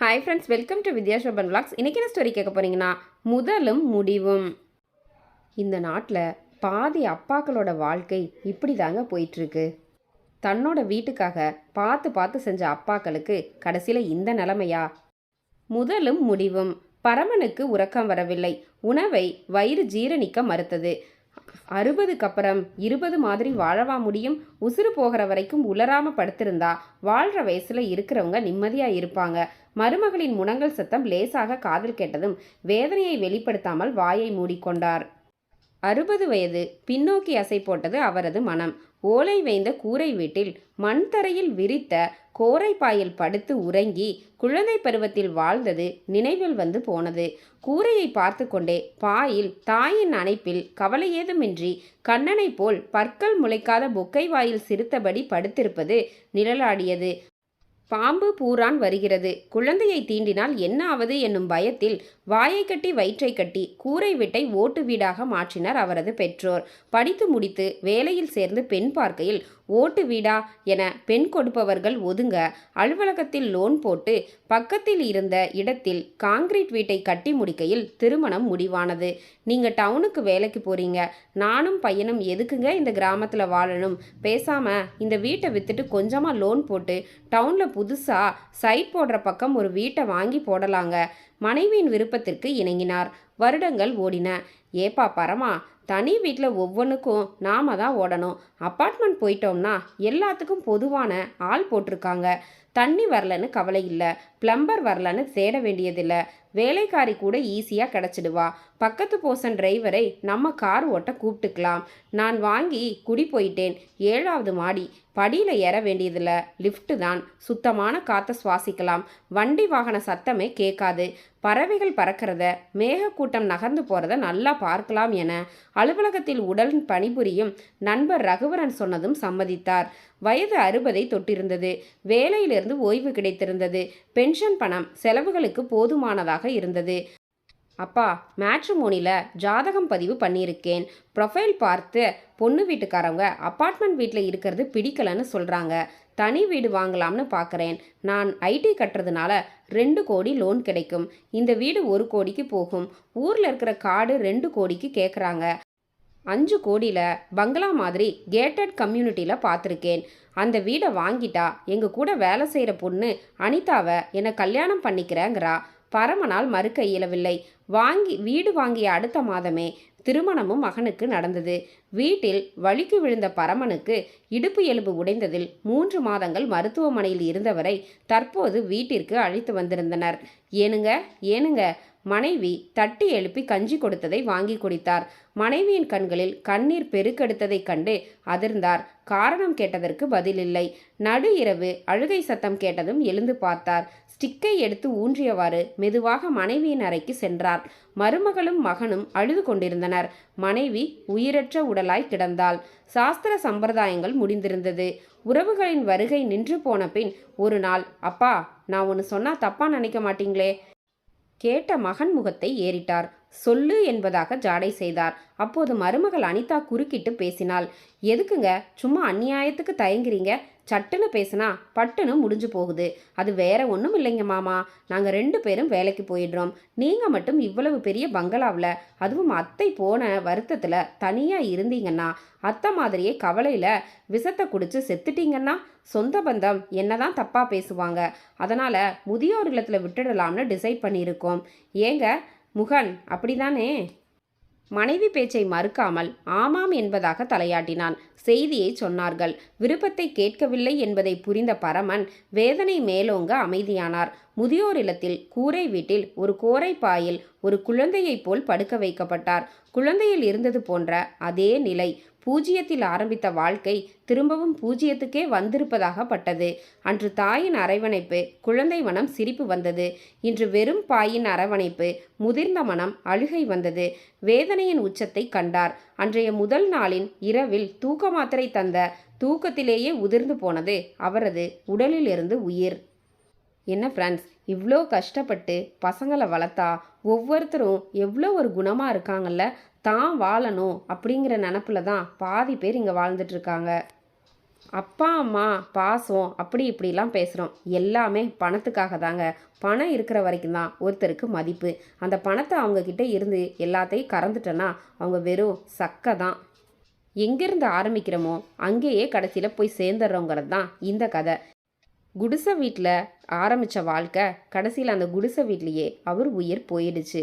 Hi friends welcome to Vidya Shoban vlogs இன்றைக்கி என்ன story கேட்க போறீங்கன்னா முதலும் முடிவும். இந்த நாட்டில் பாதி அப்பாக்களோட வாழ்க்கை இப்படி தாங்க போயிட்டுருக்கு. தன்னோட வீட்டுக்காக பார்த்து பார்த்து செஞ்ச அப்பாக்களுக்கு கடைசியில் இந்த நிலமையா? முதலும் முடிவும். பரமனுக்கு உறக்கம் வரவில்லை. உணவை வயிறு ஜீரணிக்க மறுத்தது. அறுபதுக்கு அப்புறம் இருபது மாதிரி வாழவா முடியும். உசுறு போகிற வரைக்கும் உலராம படுத்திருந்தா வாழ்கிற வயசில் இருக்கிறவங்க நிம்மதியாக இருப்பாங்க. மருமகளின் முனங்கள் சத்தம் லேசாக காதில் கேட்டதும் வேதனையை வெளிப்படுத்தாமல் வாயை மூடிக்கொண்டார். அறுபது வயது பின்னோக்கி அசை போட்டது அவரது மனம். ஓலை வைந்த கூரை வீட்டில் மண் தரையில் விரித்த கோரைப்பாயில் படுத்து உறங்கி குழந்தை பருவத்தில் வாழ்ந்தது நினைவில் வந்து போனது. கூரையை பார்த்து கொண்டே பாயில் தாயின் அணைப்பில் கவலை ஏதுமின்றி கண்ணனைப் போல் பற்கள் முளைக்காத பொக்கை வாயில் சிரித்தபடி படுத்திருப்பது நிழலாடியது. பாம்பு பூரான் வருகிறது. குழந்தையை தீண்டினால் என்ன ஆவது என்னும் பயத்தில் வாயை கட்டி வயிற்றை கட்டி கூரை வீட்டை ஓட்டு வீடாக மாற்றினர் அவரது பெற்றோர். படித்து முடித்து வேலையில் சேர்ந்து பெண் பார்க்கையில் ஓட்டு வீடா என பெண் கொடுப்பவர்கள் ஒதுங்க அலுவலகத்தில் லோன் போட்டு பக்கத்தில் இருந்த இடத்தில் காங்கிரீட் வீட்டை கட்டி முடிக்கையில் திருமணம் முடிவானது. நீங்கள் டவுனுக்கு வேலைக்கு போறீங்க. நானும் பையனும் எதுக்குங்க இந்த கிராமத்தில் வாழணும்? பேசாம இந்த வீட்டை வித்துட்டு கொஞ்சமாக லோன் போட்டு டவுனில் புதுசாக சைட் போடுற பக்கம் ஒரு வீட்டை வாங்கி போடலாங்க. மனைவியின் விருப்பத்திற்கு இணங்கினார். வருடங்கள் ஓடின. ஏப்பா பரமா தனி வீட்டில் ஒவ்வொன்றுக்கும் நாம தான் ஓடணும். அப்பார்ட்மெண்ட் போயிட்டோம்னா எல்லாத்துக்கும் பொதுவான ஆள் போட்டிருக்காங்க. தண்ணி வரலன்னு கவலை இல்லை. பிளம்பர் வரலன்னு தேட வேண்டியதில்லை. வேலைக்காரி கூட ஈஸியாக கிடச்சிடுவா. பக்கத்து போசன் டிரைவரை நம்ம கார் ஓட்ட கூப்பிட்டுக்கலாம். நான் வாங்கி குடி போயிட்டேன். ஏழாவது மாடி. படியில் ஏற வேண்டியதில்லை. லிஃப்ட்டு தான். சுத்தமான காற்றை சுவாசிக்கலாம். வண்டி வாகன சத்தமே கேட்காது. பறவைகள் பறக்கிறத மேகக்கூட்டம் நகர்ந்து போகிறத நல்லா பார்க்கலாம் என அலுவலகத்தில் உடல் பணிபுரியும் நண்பர் ரகுவரன் சொன்னதும் சம்மதித்தார். வயது அறுபதை தொட்டிருந்தது. வேலையிலிருந்து ஓய்வு கிடைத்திருந்தது. பென்ஷன் பணம் செலவுகளுக்கு போதுமானதாக இருந்தது. அப்பா மேட்ரிமோனியில் ஜாதகம் பதிவு பண்ணியிருக்கேன். ப்ரொஃபைல் பார்த்து பொண்ணு வீட்டுக்காரவங்க அப்பார்ட்மெண்ட் வீட்டில் இருக்கிறது பிடிக்கலன்னு சொல்கிறாங்க தனி வீடு வாங்கலாம்னு பார்க்குறேன் நான் ஐடி கட்டுறதுனால ரெண்டு கோடி லோன் கிடைக்கும். இந்த வீடு ஒரு கோடிக்கு போகும். ஊரில் இருக்கிற காடு ரெண்டு கோடிக்கு கேட்குறாங்க அஞ்சு கோடியில் பங்களா மாதிரி கேட்டட் கம்யூனிட்டியில் பார்த்துருக்கேன் அந்த வீடை வாங்கிட்டா எங்கள் கூட வேலை செய்கிற பொண்ணு அனிதாவை என்னை கல்யாணம் பண்ணிக்கிறேங்கிறா. பரமனால் மறுக்க இயலவில்லை. வாங்கி வீடு வாங்கிய அடுத்த மாதமே திருமணமும் மகனுக்கு நடந்தது. வீட்டில் வலிக்கு விழுந்த பரமனுக்கு இடுப்பு எலும்பு உடைந்ததில் மூன்று மாதங்கள் மருத்துவமனையில் இருந்தவரை தற்போது வீட்டிற்கு அழைத்து வந்திருந்தனர். ஏனுங்க ஏனுங்க? மனைவி தட்டி எழுப்பி கஞ்சி கொடுத்ததை வாங்கி குடித்தார். மனைவியின் கண்களில் கண்ணீர் பெருக்கெடுத்ததைக் கண்டு அதிர்ந்தார். காரணம் கேட்டதற்கு பதிலில்லை நடு இரவு அழுகை சத்தம் கேட்டதும் எழுந்து பார்த்தார். ஸ்டிக்கை எடுத்து ஊன்றியவாறு மெதுவாக மனைவியின் அறைக்கு சென்றார். மருமகளும் மகனும் அழுது கொண்டிருந்தனர். மனைவி உயிரற்ற உடலாய் கிடந்தாள். சாஸ்திர சம்பிரதாயங்கள் முடிந்திருந்தது. உறவுகளின் வருகை நின்று போன பின் ஒரு நாள் அப்பா நான் ஒன்று சொன்னா தப்பா நினைக்க மாட்டீங்களே? கேட்ட மகன் முகத்தை ஏறிட்டார். சொல்லு என்பதாக ஜாடை செய்தார். அப்போது மருமகள் அனிதா குறுக்கிட்டு பேசினாள். எதுக்குங்க? சும்மா அநியாயத்துக்கு தயங்குறீங்க? சட்டுன்னு பேசினா பட்டுன்னு முடிஞ்சு போகுது. அது வேற ஒன்றும் இல்லைங்க மாமா. நாங்கள் ரெண்டு பேரும் வேலைக்கு போயிடுறோம். நீங்கள் மட்டும் இவ்வளவு பெரிய பங்களாவில் அதுவும் அத்தை போன வருத்தத்தில் தனியாக இருந்தீங்கன்னா அத்தை மாதிரியே கவலையில் விஷத்தை குடிச்சு செத்துட்டீங்கன்னா சொந்த பந்தம் என்னதான் தப்பாக பேசுவாங்க. அதனால் முதியோர் இல்லத்தில் விட்டுடலாம்னு டிசைட் பண்ணியிருக்கோம். ஏங்க முகன் அப்படிதானே? மனைவி பேச்சை மறுக்காமல் ஆமாம் என்பதாக தலையாட்டினான். செய்தியை சொன்னார்கள். விருப்பத்தை கேட்கவில்லை என்பதை புரிந்த பரமன் வேதனை மேலோங்க அமைதியானார். முதியோர் இல்லத்தில் கூரை வீட்டில் ஒரு கோரை பாயில் ஒரு குழந்தையைப் போல் படுக்க வைக்கப்பட்டார். குழந்தையில் இருந்தது போன்ற அதே நிலை. பூஜ்ஜியத்தில் ஆரம்பித்த வாழ்க்கை திரும்பவும் பூஜ்ஜியத்துக்கே வந்திருப்பதாக பட்டது. அன்று தாயின் அரவணைப்பு குழந்தை மனம் சிரிப்பு வந்தது. இன்று வெறும் பாயின் அரவணைப்பு முதிர்ந்த மனம் அழுகை வந்தது. வேதனையின் உச்சத்தை கண்டார். அன்றைய முதல் நாளின் இரவில் தூக்க மாத்திரை தந்த தூக்கத்திலேயே உதிர்ந்து போனது அவரது உடலிலிருந்து உயிர். என்ன ஃப்ரெண்ட்ஸ் இவ்வளோ கஷ்டப்பட்டு பசங்களை வளர்த்தா ஒவ்வொருத்தரும் எவ்வளோ ஒரு குணமாக இருக்காங்கல்ல? தான் வாழணும் அப்படிங்கிற நினப்பில் தான் பாதி பேர் இங்கே வாழ்ந்துட்டுருக்காங்க அப்பா அம்மா பாசம் அப்படி இப்படிலாம் பேசுகிறோம் எல்லாமே பணத்துக்காக தாங்க. பணம் இருக்கிற வரைக்கும் தான் ஒருத்தருக்கு மதிப்பு. அந்த பணத்தை அவங்கக்கிட்ட இருந்து எல்லாத்தையும் கறந்துட்டோன்னா அவங்க வெறும் சக்கை தான். எங்கேருந்து ஆரம்பிக்கிறோமோ அங்கேயே கடைசியில் போய் சேர்ந்துடுறோங்கிறது தான் இந்த கதை. குடிசை வீட்டில் ஆரம்பித்த வாழ்க்கை கடைசியில் அந்த குடிசை வீட்லேயே அவர் உயிர் போயிடுச்சு.